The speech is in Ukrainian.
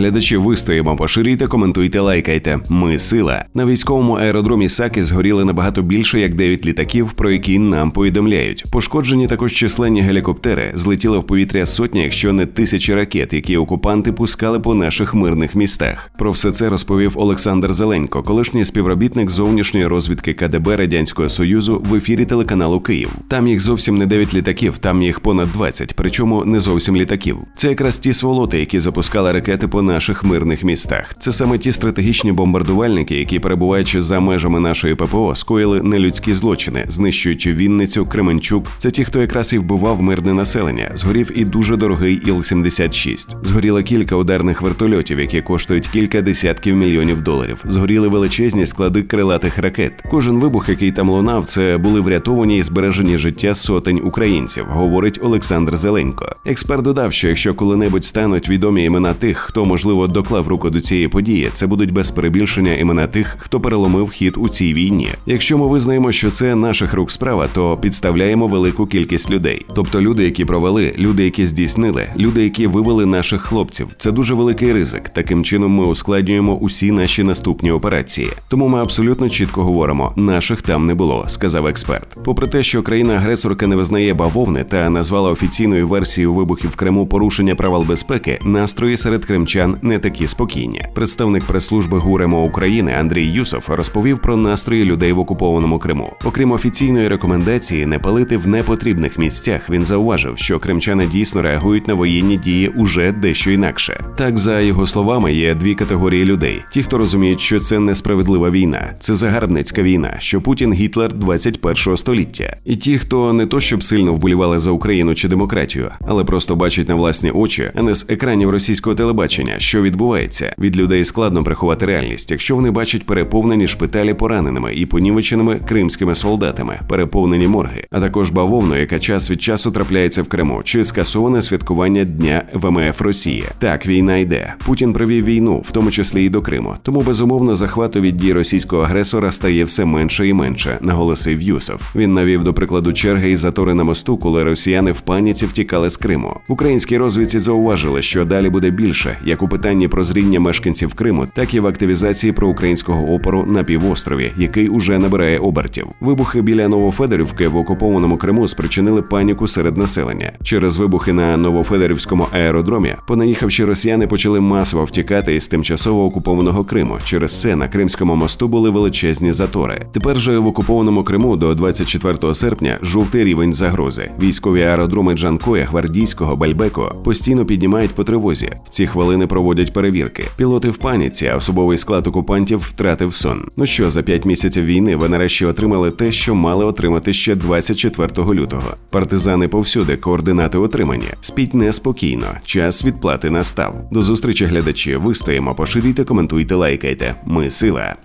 Глядачі вистоїмо, поширюйте, коментуйте, лайкайте. Ми сила. На військовому аеродромі Саки згоріли набагато більше як 9 літаків, про які нам повідомляють. Пошкоджені також численні гелікоптери, злетіли в повітря сотні, якщо не тисячі ракет, які окупанти пускали по наших мирних містах. Про все це розповів Олександр Зеленько, колишній співробітник зовнішньої розвідки КДБ Радянського Союзу в ефірі телеканалу Київ. Там їх зовсім не 9 літаків, там їх понад 20, причому не зовсім літаків. Це якраз ті сволоти, які запускали ракети по наших мирних містах. Це саме ті стратегічні бомбардувальники, які перебуваючи за межами нашої ППО, скоїли нелюдські злочини, знищуючи Вінницю, Кременчук. Це ті, хто якраз і вбивав мирне населення. Згорів і дуже дорогий Іл-76. Згоріло кілька ударних вертольотів, які коштують кілька десятків мільйонів доларів. Згоріли величезні склади крилатих ракет. Кожен вибух, який там лунав, це були врятовані і збережені життя сотень українців, говорить Олександр Зеленько. Експерт додав, що якщо коли-небудь стануть відомі імена тих, хто можливо доклав руку до цієї події, це будуть без перебільшення імена тих, хто переломив хід у цій війні. Якщо ми визнаємо, що це наших рук справа, то підставляємо велику кількість людей, тобто люди, які провели, люди, які здійснили, люди, які вивели наших хлопців. Це дуже великий ризик. Таким чином ми ускладнюємо усі наші наступні операції. Тому ми абсолютно чітко говоримо: наших там не було, сказав експерт. Попри те, що країна-агресорка не визнає бавовни та назвала офіційною версією вибухів в Криму порушення правил безпеки, настрої серед кримчан не такі спокійні. Представник прес-служби ГУРЕМО України Андрій Юсов розповів про настрої людей в окупованому Криму. Окрім офіційної рекомендації не палити в непотрібних місцях. Він зауважив, що кримчани дійсно реагують на воєнні дії уже дещо інакше. Так, за його словами, є дві категорії людей: ті, хто розуміють, що це несправедлива війна, це загарбницька війна, що Путін Гітлер 21-го століття, і ті, хто не то щоб сильно вболівали за Україну чи демократію, але просто бачать на власні очі, а не з екранів російського телебачення, що відбувається. Від людей складно приховати реальність, якщо вони бачать переповнені шпиталі пораненими і понівеченими кримськими солдатами, переповнені морги, а також бавовну, яка час від часу трапляється в Криму, чи скасоване святкування дня ВМФ Росії. Так, війна йде. Путін провів війну, в тому числі і до Криму. Тому безумовно захвату від дій російського агресора стає все менше і менше, наголосив Юсов. Він навів до прикладу черги і затори на мосту, коли росіяни в паніці втікали з Криму. В українській розвідці зауважили, що далі буде більше, як у питанні прозріння мешканців Криму, так і в активізації проукраїнського опору на півострові, який уже набирає обертів. Вибухи біля Новофедорівки в окупованому Криму спричинили паніку серед населення. Через вибухи на Новофедорівському аеродромі, понаїхавши росіяни почали масово втікати із тимчасово окупованого Криму. Через це на Кримському мосту були величезні затори. Тепер же в окупованому Криму до 24 серпня жовтий рівень загрози. Військові аеродроми Джанкоя, Гвардійського, Бальбеко постійно піднімають по тривозі. В ці хвилини проводять перевірки. Пілоти в паніці, а особовий склад окупантів втратив сон. Ну що, за п'ять місяців війни ви нарешті отримали те, що мали отримати ще 24 лютого. Партизани повсюди, координати отримані. Спіть неспокійно. Час відплати настав. До зустрічі, глядачі. Вистоїмо, поширюйте, коментуйте, лайкайте. Ми сила.